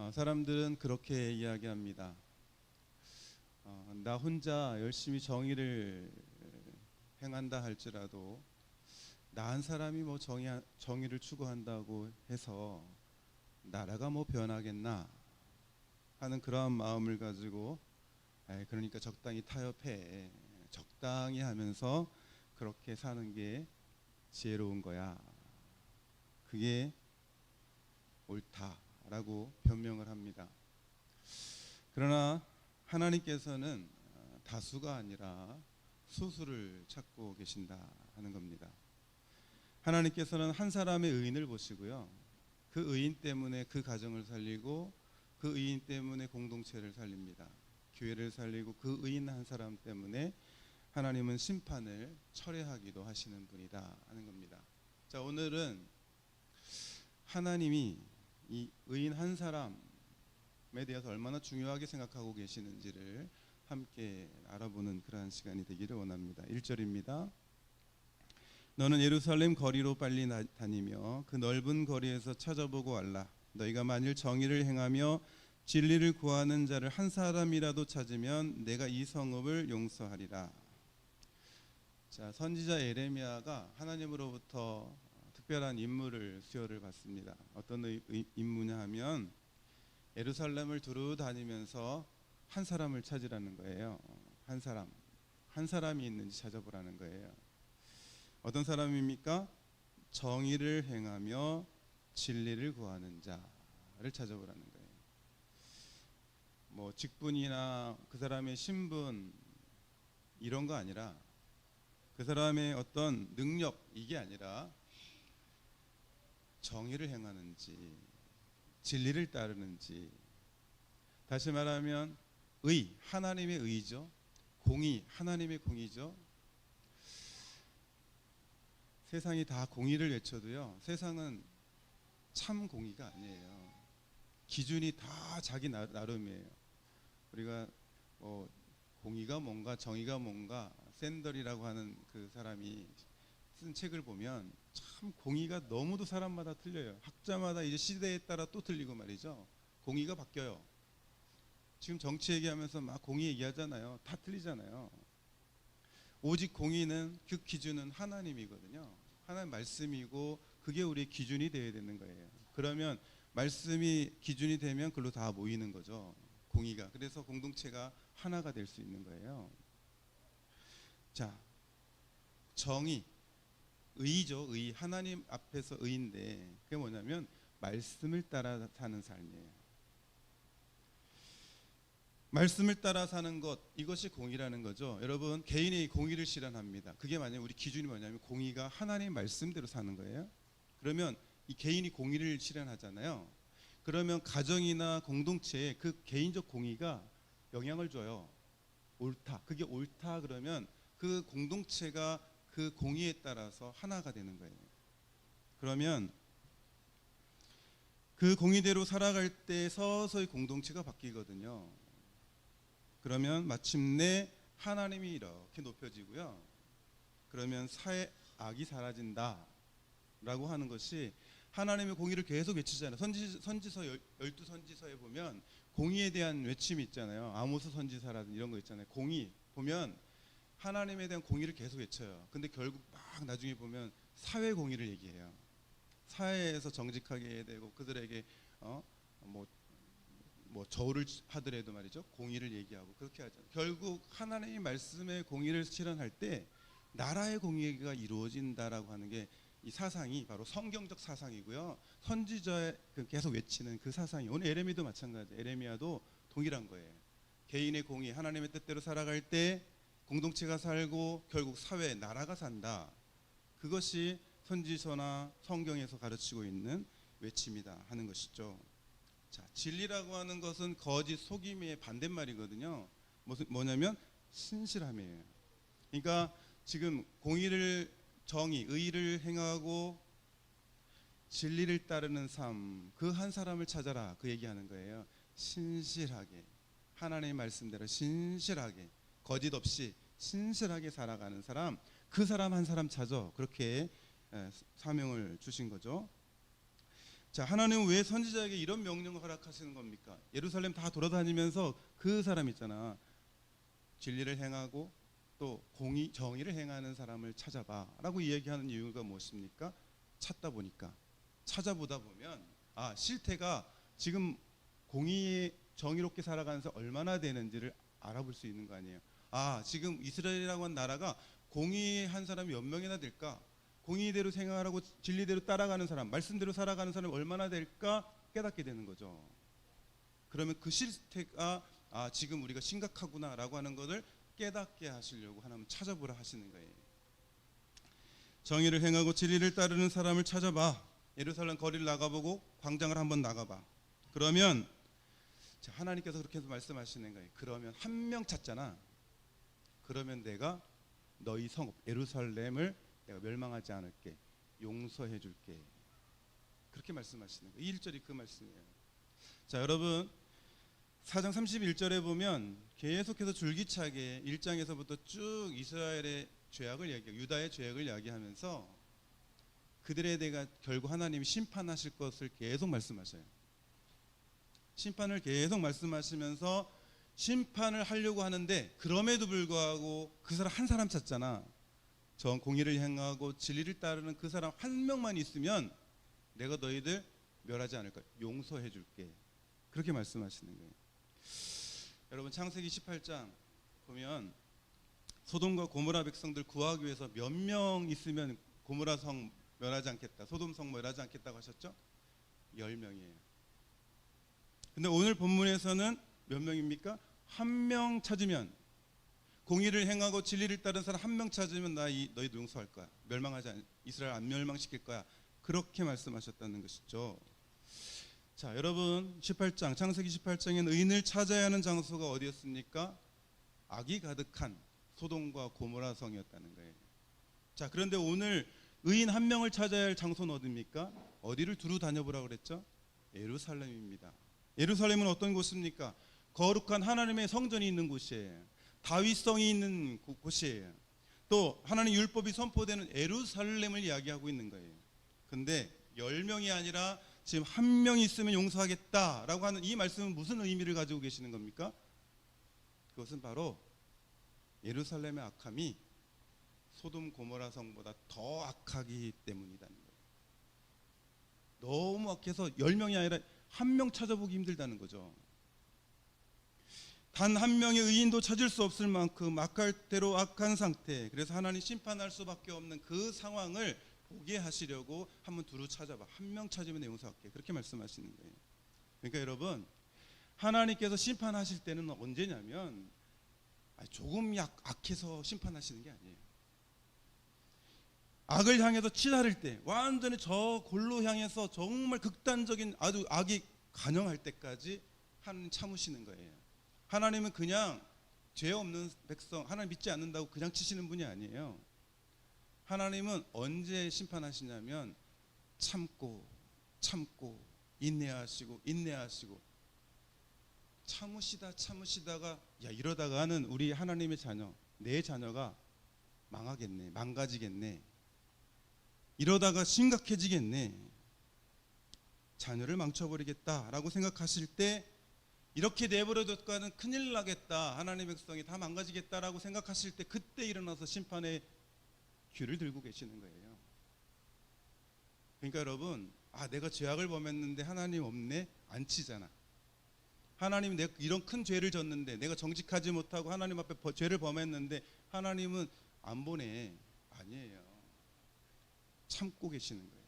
어, 사람들은 그렇게 이야기합니다. 어, 나 혼자 열심히 정의를 행한다 할지라도 나 한 사람이 뭐 정의 정의를 추구한다고 해서 나라가 뭐 변하겠나 하는 그러한 마음을 가지고 그러니까 적당히 타협해 적당히 하면서 그렇게 사는 게 지혜로운 거야. 그게 옳다 라고 변명을 합니다. 그러나 하나님께서는 어, 다수가 아니라 소수를 찾고 계신다 하는 겁니다. 하나님께서는 한 사람의 의인을 보시고요. 그 의인 때문에 그 가정을 살리고 그 의인 때문에 공동체를 살립니다. 교회를 살리고 그 의인 한 사람 때문에 하나님은 심판을 철회하기도 하시는 분이다 하는 겁니다. 자, 오늘은 하나님이 이 의인 한 사람에 대해서 얼마나 중요하게 생각하고 계시는지를 함께 알아보는 그러한 시간이 되기를 원합니다. 1절입니다. 너는 예루살렘 거리로 빨리 나- 다니며 그 넓은 거리에서 찾아보고 알라. 너희가 만일 정의를 행하며 진리를 구하는 자를 한 사람이라도 찾으면 내가 이 성읍을 용서하리라. 자, 선지자 에레미야가 하나님으로부터 특별한 임무를 수여를 받습니다. 어떤 의- 의- 임무냐 하면 예루살렘을 두루 다니면서 한 사람을 찾으라는 거예요. 한 사람, 한 사람이 있는지 찾아보라는 거예요. 어떤 사람입니까? 정의를 행하며 진리를 구하는 자를 찾아보라는 거예요. 뭐 직분이나 그 사람의 신분 이런 거 아니라 그 사람의 어떤 능력 이게 아니라 정의를 행하는지 진리를 따르는지. 다시 말하면 의 하나님의 의죠. 공의 하나님의 공의죠. 세상이 다 공의를 외쳐도요 세상은 참 공의가 아니에요. 기준이 다 자기 나- 나름이에요. 우리가 뭐 공의가 뭔가 정의가 뭔가 샌더리라고 하는 그 사람이 쓴 책을 보면 참 공의가 너무도 사람마다 틀려요. 학자마다 이제 시대에 따라 또 틀리고 말이죠. 공의가 바뀌어요. 지금 정치 얘기하면서 막 공의 얘기하잖아요. 다 틀리잖아요. 오직 공의는 그 기준은 하나님이거든요. 하나님 말씀이고 그게 우리의 기준이 되어야 되는 거예요. 그러면 말씀이 기준이 되면 그걸로 다 모이는 거죠. 공의가. 그래서 공동체가 하나가 될 수 있는 거예요. 자, 정의, 의죠. 의. 하나님 앞에서 의인데 그게 뭐냐면 말씀을 따라 사는 삶이에요. 말씀을 따라 사는 것 이것이 공의라는 거죠. 여러분 개인의 공의를 실현합니다. 그게 만약 우리 기준이 뭐냐면 공의가 하나님 말씀대로 사는 거예요. 그러면 이 개인이 공의를 실현하잖아요. 그러면 가정이나 공동체에 그 개인적 공의가 영향을 줘요. 옳다. 그게 옳다 그러면 그 공동체가 그 공의에 따라서 하나가 되는 거예요. 그러면 그 공의대로 살아갈 때 서서히 공동체가 바뀌거든요. 그러면 마침내 하나님이 이렇게 높여지고요. 그러면 사회 악이 사라진다 라고 하는 것이 하나님의 공의를 계속 외치잖아요. 선지 선지서 열- 열두 선지서에 보면 공의에 대한 외침이 있잖아요. 아모스 선지서라든 이런 거 있잖아요. 공의 보면 하나님에 대한 공의를 계속 외쳐요. 근데 결국 막 나중에 보면 사회 공의를 얘기해요. 사회에서 정직하게 되고 그들에게 어 뭐 뭐 저울을 하더라도 말이죠 공의를 얘기하고 그렇게 하죠. 결국 하나님의 말씀의 공의를 실현할 때 나라의 공의가 이루어진다라고 하는 게 이 사상이 바로 성경적 사상이고요. 선지자의 그 계속 외치는 그 사상이 오늘 에레미도 마찬가지. 에레미야도 동일한 거예요. 개인의 공의, 하나님의 뜻대로 살아갈 때 공동체가 살고 결국 사회, 나라가 산다. 그것이 선지서나 성경에서 가르치고 있는 외침이다 하는 것이죠. 자, 진리라고 하는 것은 거짓 속임의 반대말이거든요. 무슨 뭐냐면 신실함이에요. 그러니까 지금 공의를 정의, 의를 행하고 진리를 따르는 삶, 그 한 사람을 찾아라. 그 얘기하는 거예요. 신실하게 하나님의 말씀대로 신실하게 거짓 없이 신실하게 살아가는 사람, 그 사람 한 사람 찾아 그렇게 에, 사명을 주신 거죠. 자, 하나님은 왜 선지자에게 이런 명령을 허락하시는 겁니까? 예루살렘 다 돌아다니면서 그 사람 있잖아. 진리를 행하고 또 공의 정의를 행하는 사람을 찾아봐라고 이야기하는 이유가 무엇입니까? 찾다 보니까 찾아보다 보면 아 실태가 지금 공의 정의롭게 살아가면서 얼마나 되는지를 알아볼 수 있는 거 아니에요. 아 지금 이스라엘이라고 한 나라가 공의한 사람이 몇 명이나 될까? 공의대로 생활하고 진리대로 따라가는 사람, 말씀대로 살아가는 사람이 얼마나 될까 깨닫게 되는 거죠. 그러면 그 실태가 아 지금 우리가 심각하구나라고 하는 것을 깨닫게 하시려고 하나님 찾아보라 하시는 거예요. 정의를 행하고 진리를 따르는 사람을 찾아봐. 예루살렘 거리를 나가보고 광장을 한번 나가봐. 그러면 자, 하나님께서 그렇게 해서 말씀하시는 거예요. 그러면 한 명 찾잖아. 그러면 내가 너희 성 예루살렘을 내가 멸망하지 않을게. 용서해 줄게. 그렇게 말씀하시는 거예요. 1절이 그 말씀이에요. 자, 여러분 4장 31절에 보면 계속해서 줄기차게 1장에서부터 쭉 이스라엘의 죄악을 이야기하고 유다의 죄악을 이야기하면서 그들에 대해 결국 하나님이 심판하실 것을 계속 말씀하셔요. 심판을 계속 말씀하시면서 심판을 하려고 하는데 그럼에도 불구하고 그 사람 한 사람 찾잖아. 정 공의를 행하고 진리를 따르는 그 사람 한 명만 있으면 내가 너희들 멸하지 않을 거야. 용서해 줄게. 그렇게 말씀하시는 거예요. 여러분 창세기 18장 보면 소돔과 고모라 백성들 구하기 위해서 몇 명 있으면 고모라 성 멸하지 않겠다. 소돔 성 멸하지 않겠다고 하셨죠? 10명이에요. 근데 오늘 본문에서는 몇 명입니까? 한 명 찾으면 공의를 행하고 진리를 따른 사람 한 명 찾으면 나 이, 너희도 용서할 거야. 멸망하지 않, 이스라엘 안 멸망시킬 거야. 그렇게 말씀하셨다는 것이죠. 자, 여러분 18장 창세기 18장에는 의인을 찾아야 하는 장소가 어디였습니까? 악이 가득한 소돔과 고모라 성이었다는 거예요. 자, 그런데 오늘 의인 한 명을 찾아야 할 장소는 어디입니까? 어디를 두루 다녀보라 그랬죠? 예루살렘입니다. 예루살렘은 어떤 곳입니까? 거룩한 하나님의 성전이 있는 곳이에요. 다윗성이 있는 곳- 곳이에요. 또 하나님 율법이 선포되는 예루살렘을 이야기하고 있는 거예요. 근데 열 명이 아니라 지금 한명 있으면 용서하겠다라고 하는 이 말씀은 무슨 의미를 가지고 계시는 겁니까? 그것은 바로 예루살렘의 악함이 소돔 고모라 성보다 더 악하기 때문이라는 거예요. 너무 악해서 열 명이 아니라 한 명 찾아보기 힘들다는 거죠. 단 한 명의 의인도 찾을 수 없을 만큼 악할 대로 악한 상태. 그래서 하나님 심판할 수밖에 없는 그 상황을 보게 하시려고 한번 두루 찾아봐. 한 명 찾으면 내 용서할게. 그렇게 말씀하시는 거예요. 그러니까 여러분 하나님께서 심판하실 때는 언제냐면 조금 약, 악해서 심판하시는 게 아니에요. 악을 향해서 치달을 때 완전히 저 골로 향해서 정말 극단적인 아주 악이 간영할 때까지 하나님 참으시는 거예요. 하나님은 그냥 죄 없는 백성 하나님 믿지 않는다고 그냥 치시는 분이 아니에요. 하나님은 언제 심판하시냐면 참고 참고 인내하시고 인내하시고. 참으시다 참으시다가 야 이러다가는 우리 하나님의 자녀 내 자녀가 망하겠네 망가지겠네. 이러다가 심각해지겠네. 자녀를 망쳐버리겠다라고 생각하실 때 이렇게 내버려뒀다가는 큰일 나겠다. 하나님의 백성이 다 망가지겠다라고 생각하실 때 그때 일어나서 심판의 귀를 들고 계시는 거예요. 그러니까 여러분 아 내가 죄악을 범했는데 하나님 없네? 안 치잖아. 하나님 내가 이런 큰 죄를 졌는데 내가 정직하지 못하고 하나님 앞에 버- 죄를 범했는데 하나님은 안 보내. 아니에요. 참고 계시는 거예요.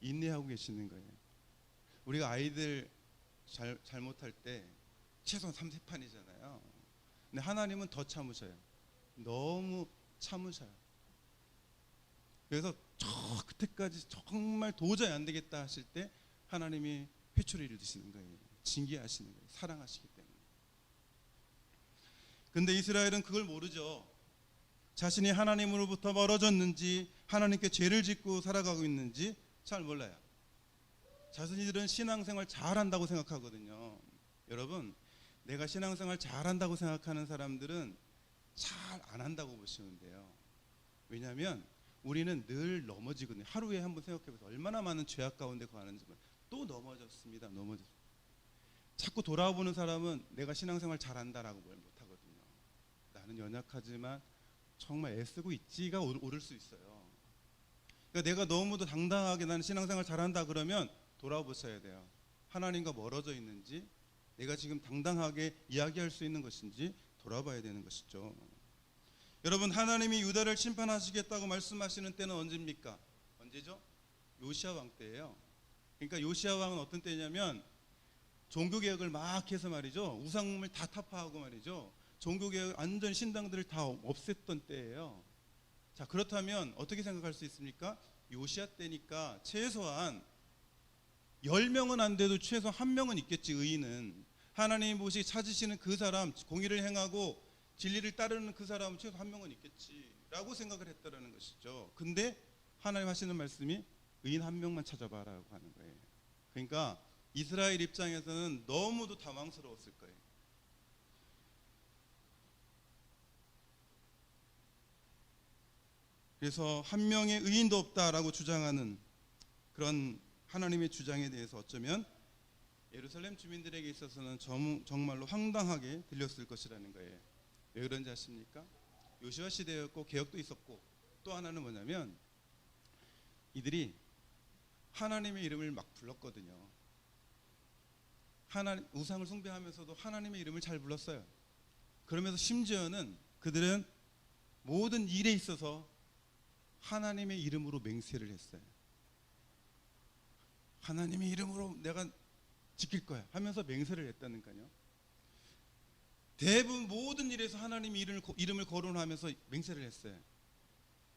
인내하고 계시는 거예요. 우리가 아이들 잘, 잘못할 때 최소한 3세판이잖아요 근데 하나님은 더 참으셔요 너무 참으셔요 그래서 저 그때까지 정말 도저히 안 되겠다 하실 때 하나님이 회초리를 드시는 거예요 징계하시는 거예요. 사랑하시기 때문에. 근데 이스라엘은 그걸 모르죠. 자신이 하나님으로부터 멀어졌는지 하나님께 죄를 짓고 살아가고 있는지 잘 몰라요. 자신들은 신앙생활 잘한다고 생각하거든요. 여러분, 내가 신앙생활 잘한다고 생각하는 사람들은 잘 안 한다고 보시면 돼요. 왜냐하면 우리는 늘 넘어지거든요. 하루에 한 번 생각해 보세요. 얼마나 많은 죄악 가운데 거하는지 또 넘어졌습니다. 넘어졌. 자꾸 돌아보는 사람은 내가 신앙생활 잘한다라고 뭘 못하거든요. 나는 연약하지만 정말 애쓰고 있지가 오- 오를 수 있어요. 그러니까 내가 너무도 당당하게 나는 신앙생활 잘한다 그러면 돌아보셔야 돼요. 하나님과 멀어져 있는지 내가 지금 당당하게 이야기할 수 있는 것인지 돌아봐야 되는 것이죠. 여러분 하나님이 유다를 심판하시겠다고 말씀하시는 때는 언제입니까? 언제죠? 요시아 왕 때예요. 그러니까 요시아 왕은 어떤 때냐면 종교 개혁을 막 해서 말이죠. 우상을 다 타파하고 말이죠. 종교 개혁 완전 신당들을 다 없앴던 때예요. 자, 그렇다면 어떻게 생각할 수 있습니까? 요시아 때니까 최소한 10명은 안 돼도 최소 한 명은 있겠지 의인은 하나님 보시 찾으시는 그 사람 공의를 행하고 진리를 따르는 그 사람은 최소 한 명은 있겠지라고 생각을 했다라는 것이죠. 근데 하나님 하시는 말씀이 의인 한 명만 찾아봐라고 하는 거예요. 그러니까 이스라엘 입장에서는 너무도 당황스러웠을 거예요. 그래서 한 명의 의인도 없다라고 주장하는 그런 하나님의 주장에 대해서 어쩌면 예루살렘 주민들에게 있어서는 정- 정말로 황당하게 들렸을 것이라는 거예요. 왜 그런지 아십니까? 요시아 시대였고 개혁도 있었고 또 하나는 뭐냐면 이들이 하나님의 이름을 막 불렀거든요. 하나님 우상을 숭배하면서도 하나님의 이름을 잘 불렀어요. 그러면서 심지어는 그들은 모든 일에 있어서 하나님의 이름으로 맹세를 했어요. 하나님의 이름으로 내가 지킬 거야 하면서 맹세를 했다니까요. 대부분 모든 일에서 하나님의 이름을, 거- 이름을 거론하면서 맹세를 했어요.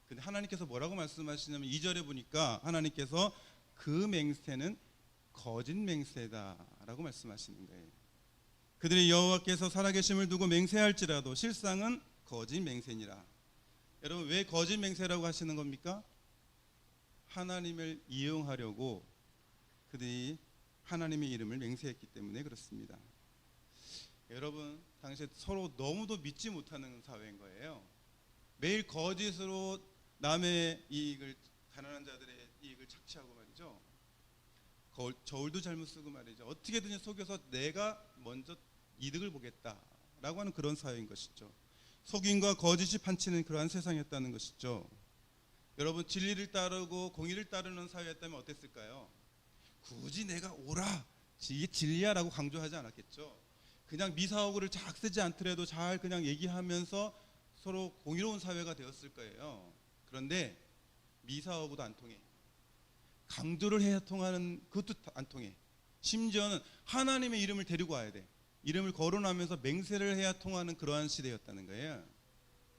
근데 하나님께서 뭐라고 말씀하시냐면 2절에 보니까 하나님께서 그 맹세는 거짓 맹세다라고 말씀하시는 거예요. 그들이 여호와께서 살아계심을 두고 맹세할지라도 실상은 거짓 맹세니라. 여러분 왜 거짓 맹세라고 하시는 겁니까? 하나님을 이용하려고 그들이 하나님의 이름을 맹세했기 때문에 그렇습니다. 여러분 당시에 서로 너무도 믿지 못하는 사회인 거예요. 매일 거짓으로 남의 이익을 가난한 자들의 이익을 착취하고 말이죠. 거울, 저울도 잘못 쓰고 말이죠. 어떻게든 속여서 내가 먼저 이득을 보겠다라고 하는 그런 사회인 것이죠. 속임과 거짓이 판치는 그러한 세상이었다는 것이죠. 여러분 진리를 따르고 공의를 따르는 사회였다면 어땠을까요? 굳이 내가 오라 이게 진리야라고 강조하지 않았겠죠. 그냥 미사오구를 작 쓰지 않더라도 잘 그냥 얘기하면서 서로 공의로운 사회가 되었을 거예요. 그런데 미사오구도 안 통해. 강조를 해야 통하는 그것도 안 통해. 심지어는 하나님의 이름을 데리고 와야 돼. 이름을 거론하면서 맹세를 해야 통하는 그러한 시대였다는 거예요.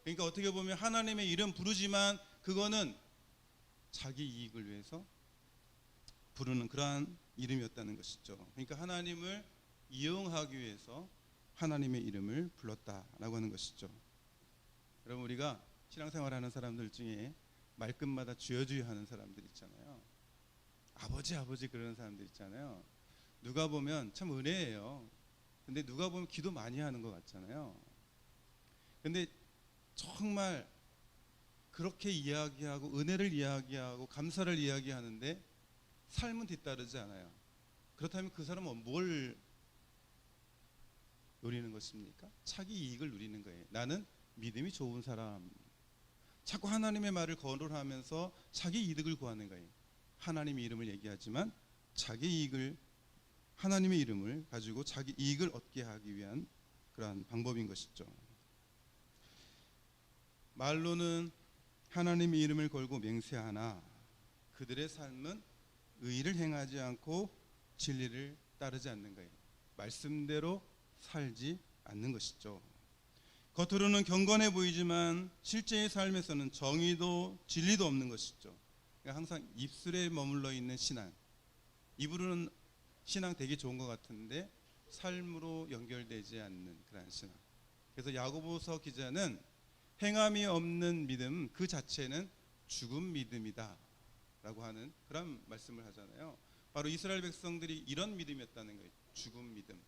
그러니까 어떻게 보면 하나님의 이름 부르지만 그거는 자기 이익을 위해서 부르는 그러한 이름이었다는 것이죠. 그러니까 하나님을 이용하기 위해서 하나님의 이름을 불렀다라고 하는 것이죠. 여러분 우리가 신앙생활하는 사람들 중에 말끝마다 주여주여 하는 사람들 있잖아요. 아버지 아버지 그러는 사람들 있잖아요. 누가 보면 참 은혜예요. 근데 누가 보면 기도 많이 하는 것 같잖아요. 근데 정말 그렇게 이야기하고 은혜를 이야기하고 감사를 이야기하는데 삶은 뒤따르지 않아요. 그렇다면 그 사람은 뭘 누리는 것입니까? 자기 이익을 누리는 거예요. 나는 믿음이 좋은 사람. 자꾸 하나님의 말을 거론하면서 자기 이득을 구하는 거예요. 하나님의 이름을 얘기하지만 자기 이익을 하나님의 이름을 가지고 자기 이익을 얻게 하기 위한 그러한 방법인 것이죠. 말로는 하나님의 이름을 걸고 맹세하나 그들의 삶은 의를 행하지 않고 진리를 따르지 않는 거예요. 말씀대로 살지 않는 것이죠. 겉으로는 경건해 보이지만 실제의 삶에서는 정의도 진리도 없는 것이죠. 그러니까 항상 입술에 머물러 있는 신앙. 입으로는 신앙 되게 좋은 것 같은데 삶으로 연결되지 않는 그런 신앙. 그래서 야고보서 기자는 행함이 없는 믿음 그 자체는 죽은 믿음이다 라고 하는 그런 말씀을 하잖아요. 바로 이스라엘 백성들이 이런 믿음이었다는 거예요. 죽은 믿음.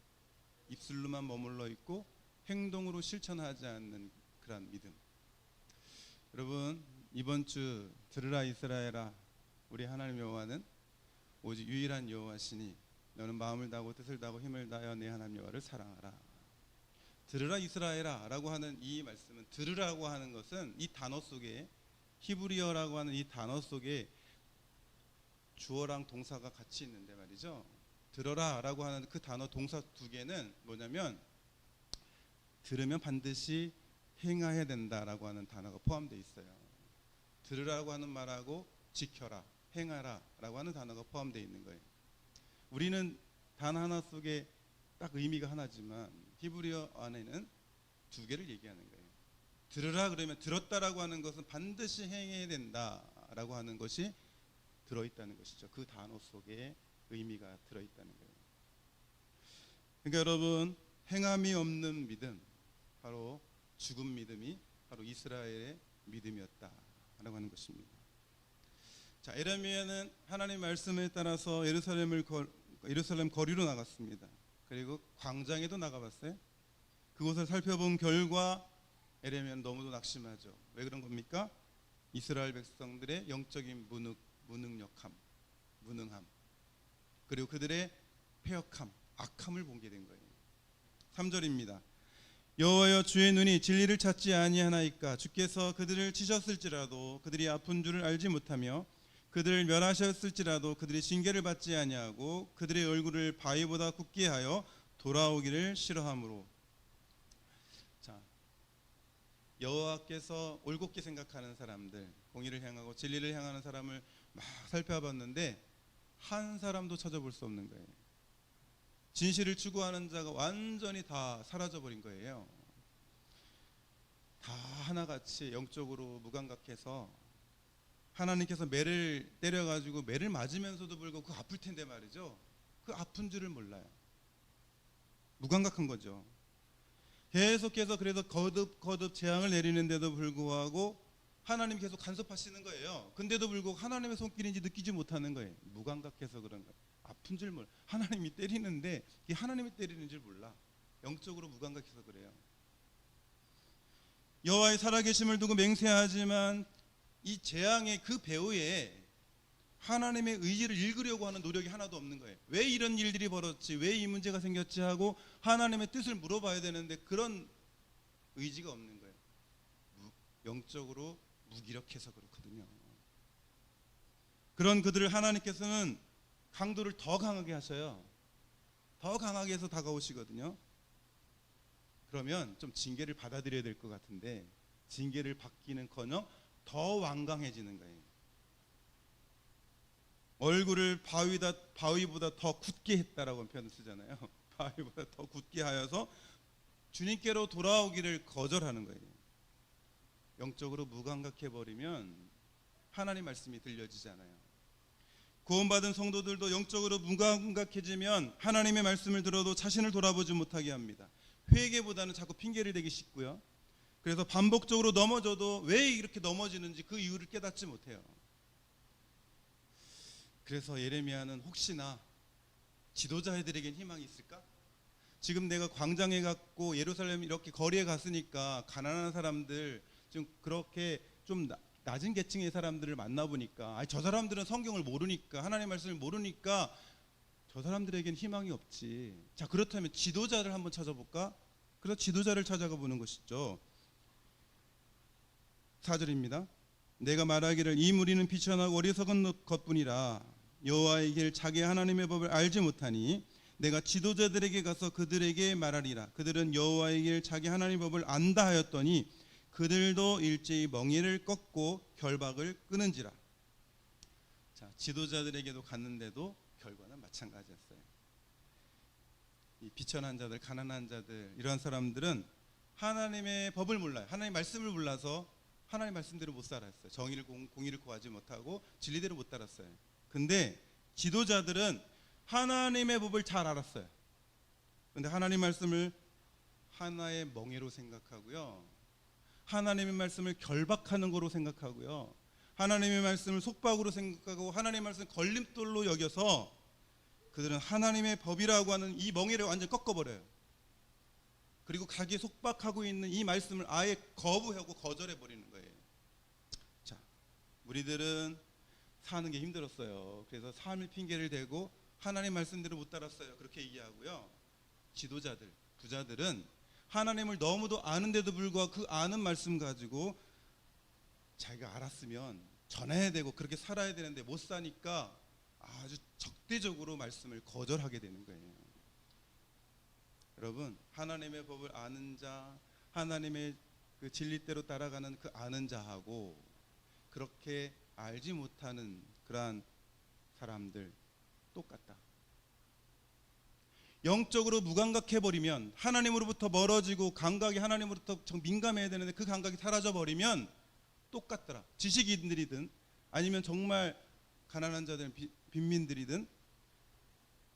입술로만 머물러 있고 행동으로 실천하지 않는 그런 믿음. 여러분 이번 주 들으라 이스라엘아 우리 하나님 여호와는 오직 유일한 여호와시니 너는 마음을 다하고 뜻을 다하고 힘을 다하여 내 하나님 여호와를 사랑하라. 들으라 이스라엘아라고 하는 이 말씀은 들으라고 하는 것은 이 단어 속에 히브리어라고 하는 이 단어 속에 주어랑 동사가 같이 있는데 말이죠. 들어라 라고 하는 그 단어 동사 두 개는 뭐냐면 들으면 반드시 행해야 된다라고 하는 단어가 포함되어 있어요. 들으라고 하는 말하고 지켜라, 행하라라고 하는 단어가 포함되어 있는 거예요. 우리는 단 하나 속에 딱 의미가 하나지만 히브리어 안에는 두 개를 얘기하는 거예요. 들으라 그러면 들었다라고 하는 것은 반드시 행해야 된다라고 하는 것이 들어 있다는 것이죠. 그 단어 속에 의미가 들어 있다는 거예요. 그러니까 여러분 행함이 없는 믿음 바로 죽은 믿음이 바로 이스라엘의 믿음이었다라고 하는 것입니다. 자, 에레미야는 하나님 말씀에 따라서 예루살렘을 거, 예루살렘 거리로 나갔습니다. 그리고 광장에도 나가봤어요. 그곳을 살펴본 결과 에레미야는 너무도 낙심하죠. 왜 그런 겁니까? 이스라엘 백성들의 영적인 무능, 무능력함, 무능함, 그리고 그들의 폐역함, 악함을 보게 된 거예요. 3절입니다. 여호와여 주의 눈이 진리를 찾지 아니하나이까 주께서 그들을 치셨을지라도 그들이 아픈 줄을 알지 못하며 그들을 멸하셨을지라도 그들이 징계를 받지 아니하고 그들의 얼굴을 바위보다 굳게 하여 돌아오기를 싫어하므로 자 여호와께서 올곧게 생각하는 사람들 공의를 향하고 진리를 향하는 사람을 막 살펴봤는데 한 사람도 찾아볼 수 없는 거예요. 진실을 추구하는 자가 완전히 다 사라져 버린 거예요. 다 하나같이 영적으로 무감각해서 하나님께서 매를 때려 가지고 매를 맞으면서도 불구하고 그 아플 텐데 말이죠. 그 아픈 줄을 몰라요. 무감각한 거죠. 계속해서 그래서 거듭 거듭 재앙을 내리는데도 불구하고 하나님 계속 간섭하시는 거예요. 근데도 불구하고 하나님의 손길인지 느끼지 못하는 거예요. 무감각해서 그런 거예요. 아픈 줄 몰라. 하나님이 때리는데 이 하나님이 때리는 줄 몰라. 영적으로 무감각해서 그래요. 여호와의 살아계심을 두고 맹세하지만 이 재앙의 그 배후에 하나님의 의지를 읽으려고 하는 노력이 하나도 없는 거예요. 왜 이런 일들이 벌어졌지? 왜 이 문제가 생겼지? 하고 하나님의 뜻을 물어봐야 되는데 그런 의지가 없는 거예요. 무- 영적으로 무기력해서 그렇거든요. 그런 그들을 하나님께서는 강도를 더 강하게 하셔요. 더 강하게 해서 다가오시거든요. 그러면 좀 징계를 받아들여야 될 것 같은데 징계를 받기는 커녕 더 완강해지는 거예요. 얼굴을 바위다 바위보다 더 굳게 했다라고 표현을 쓰잖아요. 바위보다 더 굳게 하여서 주님께로 돌아오기를 거절하는 거예요. 영적으로 무감각해 버리면 하나님 말씀이 들려지지 않아요. 구원받은 성도들도 영적으로 무감각해지면 하나님의 말씀을 들어도 자신을 돌아보지 못하게 합니다. 회개보다는 자꾸 핑계를 대기 쉽고요. 그래서 반복적으로 넘어져도 왜 이렇게 넘어지는지 그 이유를 깨닫지 못해요. 그래서 예레미야는 혹시나 지도자들에겐 희망이 있을까? 지금 내가 광장에 갔고 예루살렘 이렇게 거리에 갔으니까 가난한 사람들 좀 그렇게 좀 나- 낮은 계층의 사람들을 만나 보니까 아니 저 사람들은 성경을 모르니까 하나님의 말씀을 모르니까 저 사람들에겐 희망이 없지. 자 그렇다면 지도자를 한번 찾아볼까? 그래서 지도자를 찾아가 보는 것이죠. 4절입니다. 내가 말하기를 이 무리는 비천하고 어리석은 것뿐이라 여호와의 길 자기 하나님의 법을 알지 못하니 내가 지도자들에게 가서 그들에게 말하리라 그들은 여호와의 길 자기 하나님의 법을 안다 하였더니 그들도 일제히 멍에를 꺾고 결박을 끊은지라 자 지도자들에게도 갔는데도 결과는 마찬가지였어요 이 비천한 자들 가난한 자들 이러한 사람들은 하나님의 법을 몰라요 하나님 말씀을 몰라서 하나님 말씀대로 못 살았어요. 정의를 공, 공의를 구하지 못하고 진리대로 못 따랐어요. 근데 지도자들은 하나님의 법을 잘 알았어요. 근데 하나님 말씀을 하나의 멍해로 생각하고요. 하나님의 말씀을 결박하는 거로 생각하고요. 하나님의 말씀을 속박으로 생각하고 하나님의 말씀을 걸림돌로 여겨서 그들은 하나님의 법이라고 하는 이 멍해를 완전 꺾어버려요. 그리고 가기에 속박하고 있는 이 말씀을 아예 거부하고 거절해 버리는 거예요. 자, 무리들은 사는 게 힘들었어요. 그래서 삶의 핑계를 대고 하나님 말씀대로 못 따랐어요. 그렇게 이해하고요. 지도자들, 부자들은 하나님을 너무도 아는데도 불구하고 그 아는 말씀 가지고 자기가 알았으면 전해야 되고 그렇게 살아야 되는데 못 사니까 아주 적대적으로 말씀을 거절하게 되는 거예요. 여러분, 하나님의 법을 아는 자, 하나님의 그 진리대로 따라가는 그 아는 자하고 그렇게 알지 못하는 그러한 사람들 똑같다. 영적으로 무감각해 버리면 하나님으로부터 멀어지고 감각이 하나님으로부터 정 민감해야 되는데 그 감각이 사라져 버리면 똑같더라. 지식인들이든 아니면 정말 가난한 자들 비- 빈민들이든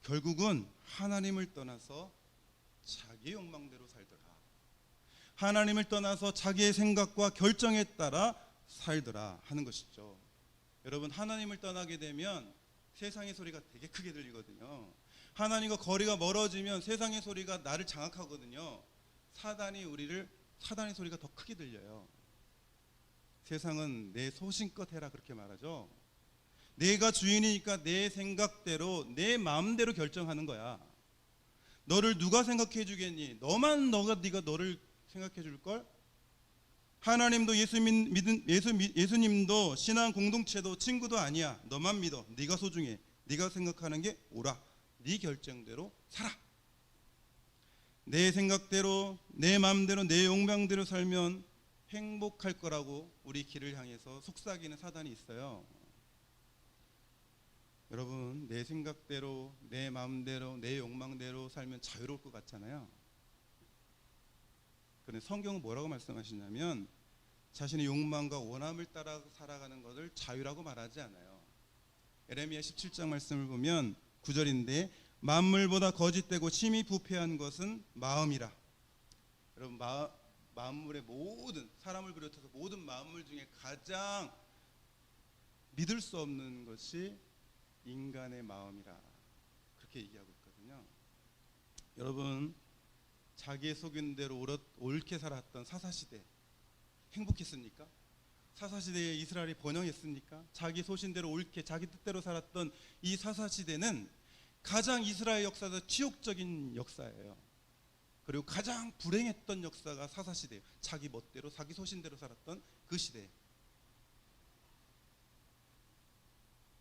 결국은 하나님을 떠나서 자기의 욕망대로 살더라. 하나님을 떠나서 자기의 생각과 결정에 따라 살더라 하는 것이죠. 여러분 하나님을 떠나게 되면 세상의 소리가 되게 크게 들리거든요. 하나님과 거리가 멀어지면 세상의 소리가 나를 장악하거든요. 사단이 우리를 사단의 소리가 더 크게 들려요. 세상은 내 소신껏 해라 그렇게 말하죠. 내가 주인이니까 내 생각대로 내 마음대로 결정하는 거야. 너를 누가 생각해 주겠니? 너만 너가 네가 너를 생각해 줄 걸? 하나님도 예수 믿은 예수 미- 예수님도 신앙 공동체도 친구도 아니야. 너만 믿어. 네가 소중해. 네가 생각하는 게 옳아. 네 결정대로 살아. 내 생각대로 내 마음대로 내 욕망대로 살면 행복할 거라고 우리 길을 향해서 속삭이는 사단이 있어요. 여러분 내 생각대로 내 마음대로 내 욕망대로 살면 자유로울 것 같잖아요. 그런데 성경은 뭐라고 말씀하시냐면 자신의 욕망과 원함을 따라 살아가는 것을 자유라고 말하지 않아요. 에레미야 17장 말씀을 보면 9절인데 만물보다 거짓되고 심히 부패한 것은 마음이라. 여러분 마, 만물의 모든 사람을 비롯해서 모든 만물 중에 가장 믿을 수 없는 것이 인간의 마음이라 그렇게 얘기하고 있거든요. 여러분 자기의 속인 대로 옳- 옳게 살았던 사사 시대 행복했습니까? 사사 시대에 이스라엘이 번영했습니까? 자기 소신대로 옳게 자기 뜻대로 살았던 이 사사 시대는 가장 이스라엘 역사에서 치욕적인 역사예요. 그리고 가장 불행했던 역사가 사사 시대예요. 자기 멋대로 자기 소신대로 살았던 그 시대.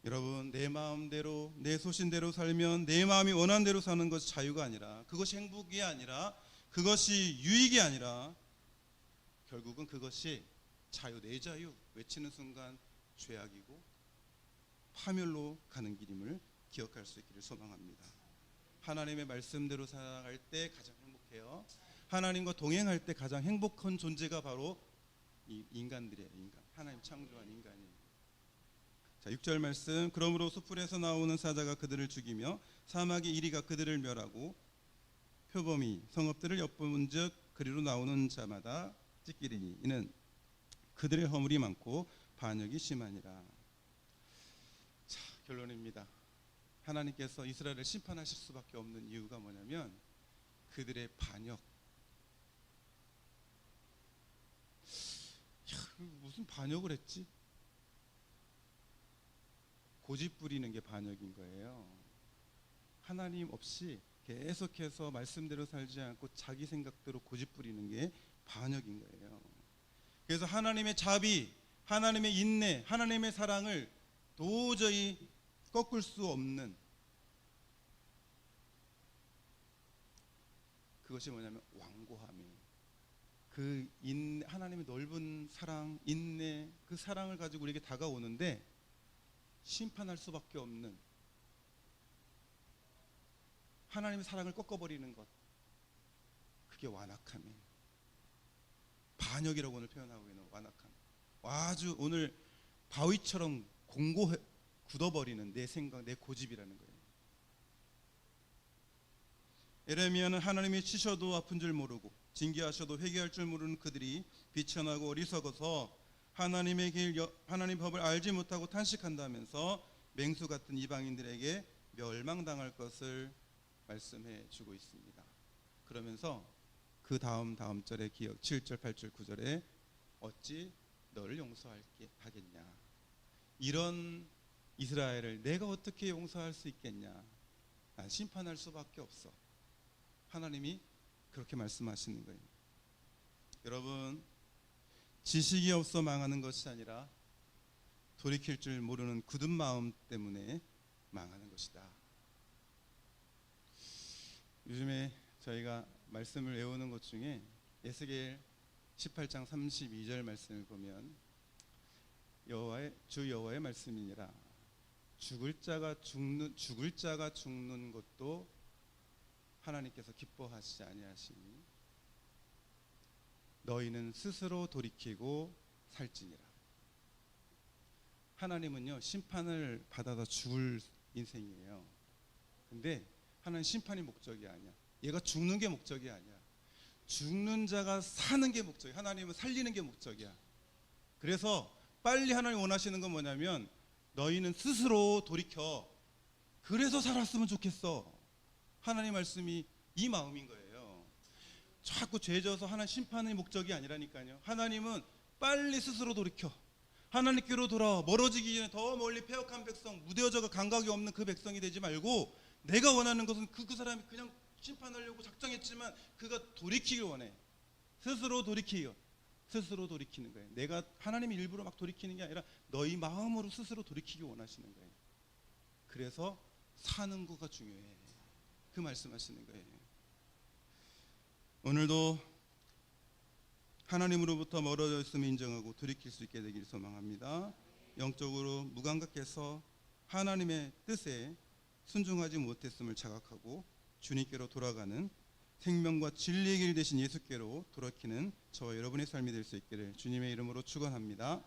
여러분 내 마음대로 내 소신대로 살면 내 마음이 원하는 대로 사는 것이 자유가 아니라 그것이 행복이 아니라 그것이 유익이 아니라 결국은 그것이 자유 내 자유 외치는 순간 죄악이고 파멸로 가는 길임을 기억할 수 있기를 소망합니다. 하나님의 말씀대로 살아갈 때 가장 행복해요. 하나님과 동행할 때 가장 행복한 존재가 바로 이 인간들이에요. 인간. 하나님 창조한 인간이에요. 자, 6절 말씀. 그러므로 수풀에서 나오는 사자가 그들을 죽이며 사막의 이리가 그들을 멸하고 표범이 성읍들을 엿본즉 그리로 나오는 자마다 찢기리니 이는 그들의 허물이 많고 반역이 심하니라. 자, 결론입니다. 하나님께서 이스라엘을 심판하실 수밖에 없는 이유가 뭐냐면 그들의 반역. 야, 무슨 반역을 했지? 고집 부리는 게 반역인 거예요. 하나님 없이 계속해서 말씀대로 살지 않고 자기 생각대로 고집 부리는 게 반역인 거예요. 그래서 하나님의 자비, 하나님의 인내, 하나님의 사랑을 도저히 꺾을 수 없는 그것이 뭐냐면 완고함이에요. 그 인, 하나님의 넓은 사랑, 인내, 그 사랑을 가지고 우리에게 다가오는데 심판할 수밖에 없는 하나님의 사랑을 꺾어버리는 것. 그게 완악함이에요. 반역이라고 오늘 표현하고 있는 완악함. 아주 오늘 바위처럼 공고 굳어버리는 내 생각, 내 고집이라는 거예요. 에레미야는 하나님이 치셔도 아픈 줄 모르고 징계하셔도 회개할 줄 모르는 그들이 비천하고 어리석어서 하나님의 길, 여- 하나님 법을 알지 못하고 탄식한다면서 맹수 같은 이방인들에게 멸망당할 것을 말씀해 주고 있습니다. 그러면서 그 다음 다음 절에 기억 7절, 8절, 9절에 어찌 너를 용서할게 하겠냐. 이런 이스라엘을 내가 어떻게 용서할 수 있겠냐? 난 심판할 수밖에 없어. 하나님이 그렇게 말씀하시는 거예요. 여러분, 지식이 없어 망하는 것이 아니라 돌이킬 줄 모르는 굳은 마음 때문에 망하는 것이다. 요즘에 저희가 말씀을 외우는 것 중에 예스겔 18장 32절 말씀을 보면 여호와의 주 여호와의 말씀이니라 죽을 자가 죽는 죽을 자가 죽는 것도 하나님께서 기뻐하시지 아니하시니 너희는 스스로 돌이키고 살지니라. 하나님은요 심판을 받아서 죽을 인생이에요. 근데 하나님 심판이 목적이 아니야. 얘가 죽는 게 목적이 아니야. 죽는 자가 사는 게 목적이야. 하나님은 살리는 게 목적이야. 그래서 빨리 하나님 원하시는 건 뭐냐면 너희는 스스로 돌이켜. 그래서 살았으면 좋겠어. 하나님 말씀이 이 마음인 거예요. 자꾸 죄져서 하나님 심판의 목적이 아니라니까요. 하나님은 빨리 스스로 돌이켜. 하나님께로 돌아와 멀어지기 전에 더 멀리 폐역한 백성, 무뎌져가 감각이 없는 그 백성이 되지 말고 내가 원하는 것은 그, 그 사람이 그냥 심판하려고 작정했지만 그가 돌이키길 원해. 스스로 돌이키요. 스스로 돌이키는 거예요. 내가 하나님이 일부러 막 돌이키는 게 아니라 너희 마음으로 스스로 돌이키기 원하시는 거예요. 그래서 사는 거가 중요해. 그 말씀하시는 거예요. 오늘도 하나님으로부터 멀어져 있음을 인정하고 돌이킬 수 있게 되길 소망합니다. 영적으로 무감각해서 하나님의 뜻에 순종하지 못했음을 자각하고 주님께로 돌아가는 생명과 진리의 길 대신 예수께로 돌아키는 저와 여러분의 삶이 될 수 있기를 주님의 이름으로 축원합니다.